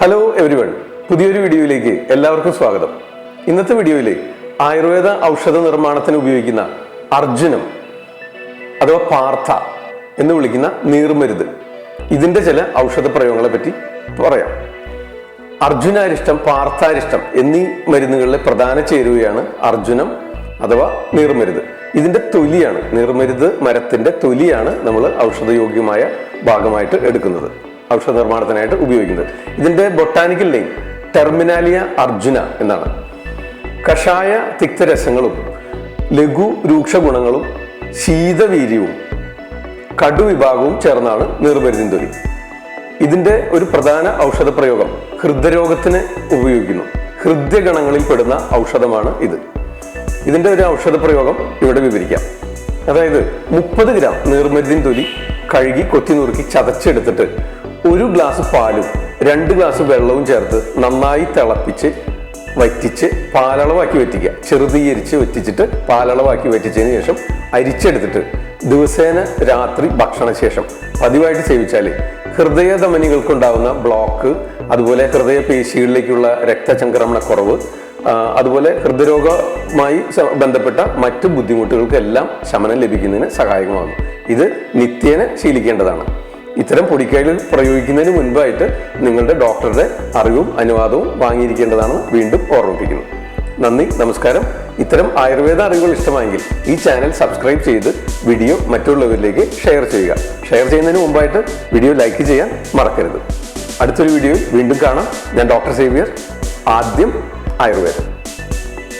Hello everyone പുതിയൊരു വീഡിയോയിലേക്ക് എല്ലാവർക്കും സ്വാഗതം. ഇന്നത്തെ വീഡിയോയിൽ ആയുർവേദ ഔഷധ നിർമ്മാണത്തിന് ഉപയോഗിക്കുന്ന അർജുനം അഥവാ പാർത്ഥ എന്ന് വിളിക്കുന്ന നീർമരുത്. ഇതിന്റെ ചില ഔഷധ പ്രയോഗങ്ങളെ പറ്റി പറയാം. അർജുനാരിഷ്ടം പാർത്ഥാരിഷ്ടം എന്നീ മരുന്നുകളിലെ പ്രധാന ചേരുവയാണ് അർജുനം അഥവാ നീർമരുത്. ഇതിന്റെ തൊലിയാണ് നീർമരുത് മരത്തിന്റെ തൊലിയാണ് നമ്മൾ ഔഷധയോഗ്യമായ ഭാഗമായിട്ട് എടുക്കുന്നത്. ഔഷധ നിർമ്മാണത്തിനായിട്ട് ഉപയോഗിക്കുന്നത്. ഇതിന്റെ ബൊട്ടാനിക്കൽ നെയിം ടെർമിനാലിയ അർജുന എന്നാണ്. കഷായ തിക്തരസങ്ങളും ലഘു രൂക്ഷ ഗുണങ്ങളും ശീതവീര്യവും കടുവിഭാഗവും ചേർന്നാണ് നീർമരുതിൻ തൊലി ഇതിന്റെ ഒരു പ്രധാന ഔഷധ പ്രയോഗം ഹൃദയരോഗത്തിന് ഉപയോഗിക്കുന്നു. ഹൃദയഗണങ്ങളിൽ പെടുന്ന ഔഷധമാണ് ഇത്. ഇതിന്റെ ഒരു ഔഷധ പ്രയോഗം ഇവിടെ വിവരിക്കാം. അതായത് മുപ്പത് ഗ്രാം നീർമരുതിൻ തൊലി കഴുകി കൊത്തി നുറുക്കി ചതച്ചെടുത്തിട്ട് ഒരു ഗ്ലാസ് പാലും രണ്ട് ഗ്ലാസ് വെള്ളവും ചേർത്ത് നന്നായി തിളപ്പിച്ച് വറ്റിച്ച് പാലളവാക്കി വറ്റിക്കുക. ചെറുതീകരിച്ച് വറ്റിച്ചിട്ട് പാലളവാക്കി വറ്റിച്ചതിന് ശേഷം അരിച്ചെടുത്തിട്ട് ദിവസേന രാത്രി ഭക്ഷണശേഷം പതിവായിട്ട് സേവിച്ചാൽ ഹൃദയധമനികൾക്കുണ്ടാവുന്ന ബ്ലോക്ക് അതുപോലെ ഹൃദയപേശികളിലേക്കുള്ള രക്തചംക്രമണക്കുറവ് അതുപോലെ ഹൃദ്രോഗമായി ബന്ധപ്പെട്ട മറ്റു ബുദ്ധിമുട്ടുകൾക്കെല്ലാം ശമനം ലഭിക്കുന്നതിന് സഹായകമാകും. ഇത് നിത്യേന ശീലിക്കേണ്ടതാണ്. ഇത്തരം പൊടിക്കൈകൾ പ്രയോഗിക്കുന്നതിന് മുൻപായിട്ട് നിങ്ങളുടെ ഡോക്ടറുടെ അറിവും അനുവാദവും വാങ്ങിയിരിക്കേണ്ടതാണെന്ന് വീണ്ടും ഓർമ്മിപ്പിക്കുന്നു. നന്ദി നമസ്കാരം. ഇത്തരം ആയുർവേദ അറിവുകൾ ഇഷ്ടമായെങ്കിൽ ഈ ചാനൽ സബ്സ്ക്രൈബ് ചെയ്ത് വീഡിയോ മറ്റുള്ളവരിലേക്ക് ഷെയർ ചെയ്യുക. ഷെയർ ചെയ്യുന്നതിന് മുമ്പായിട്ട് വീഡിയോ ലൈക്ക് ചെയ്യാൻ മറക്കരുത്. അടുത്തൊരു വീഡിയോയിൽ വീണ്ടും കാണാം. ഞാൻ ഡോക്ടർ സേവിയർ. ആദ്യം ആയുർവേദം.